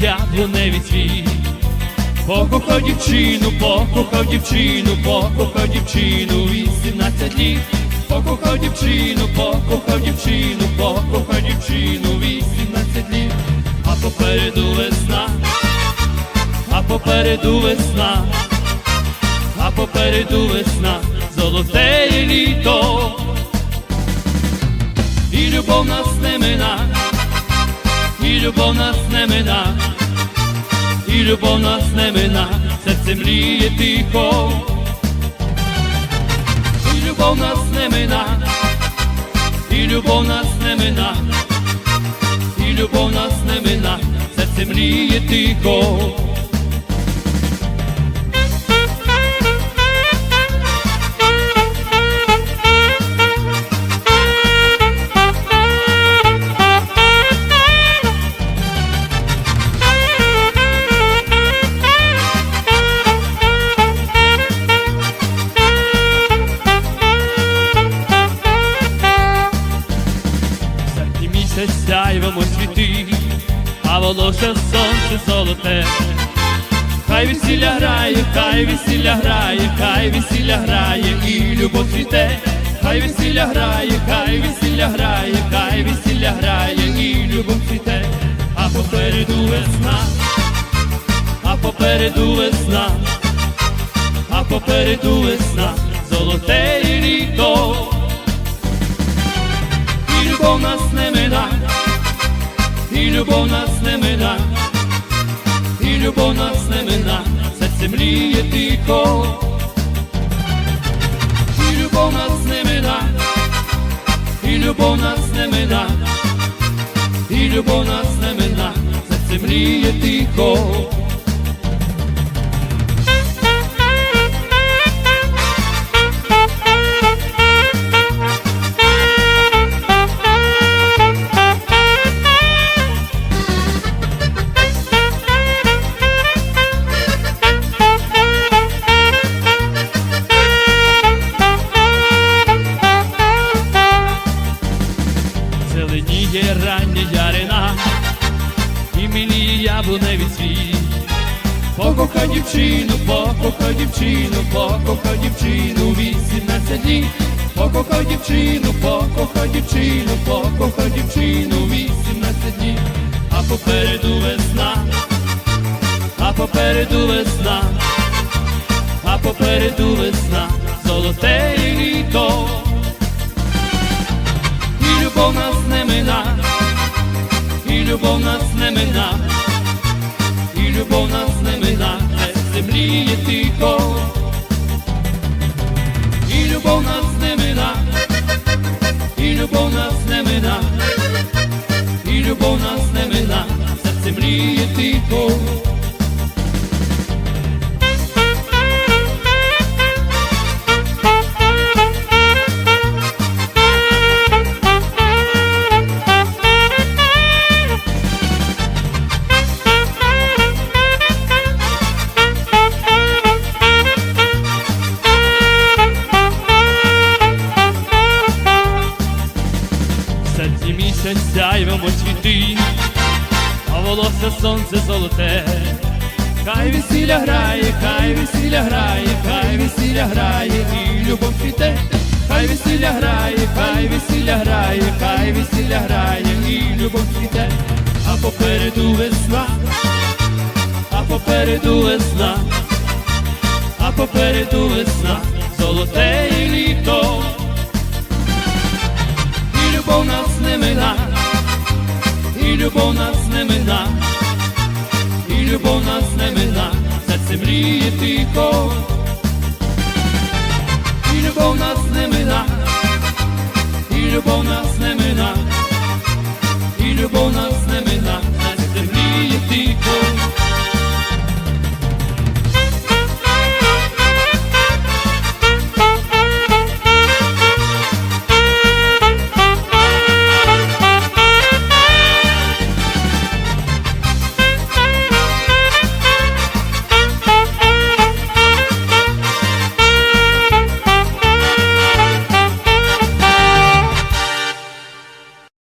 яблуневий цвіт. Покохав дівчину, покохав дівчину, покохав дівчину, 18 літ. Покохав дівчину, покохав дівчину, покохав дівчину, 18 літ. А попереду весна, а попереду весна, а попереду весна, золоте літо. І любов нас не мина, і любов нас не мина. І любов нас не мина, серце мріє тихо, і любов нас не мина, і любов нас не мина, і любов нас не мина, серце мріє тихо. Сяйвемо світи, а волосся сонце золоте. Хай весілля грає, хай весілля грає, хай весілля грає, і любов цвіте. Хай весілля грає, хай весілля грає, хай весілля грає, і любов цвіте. А попереду весна, а попереду весна, а попереду весна, золоте літо і любов нас не мина, і любов нас не мина, і любов нас не мина, серце мріє тихо, і любов нас не мина, і любов нас не мина, і любов нас не мина, серце мріє тихо. Ярина, і мені яблуневий цвіт. Покохай дівчину, покохай дівчину, покохай дівчину, 18 літ. Покохай дівчину, покохай дівчину, покохай дівчину, 18 літ. А попереду весна, а попереду весна, а попереду весна, золоте літо і любов нас не мина, любов нас не мина, і любов нас не мина, не землі є тихо, і любов нас не мина, і любов нас не мина, і любов нас не мина, серце мріє тихо. Сяйвемо світи, а волосся сонце золоте. Хай весілля грає, хай весілля грає, хай весілля грає, і любов цвіте. Хай весілля грає, хай весілля грає, хай весілля грає, і любов цвіте. А попереду весна, а попереду весна, а попереду весна, золоте і літо і любов нас не мина, і любов нас не мина, і любов нас не мина, серце мріє тихо, і любов нас не мина, і любов нас не мина,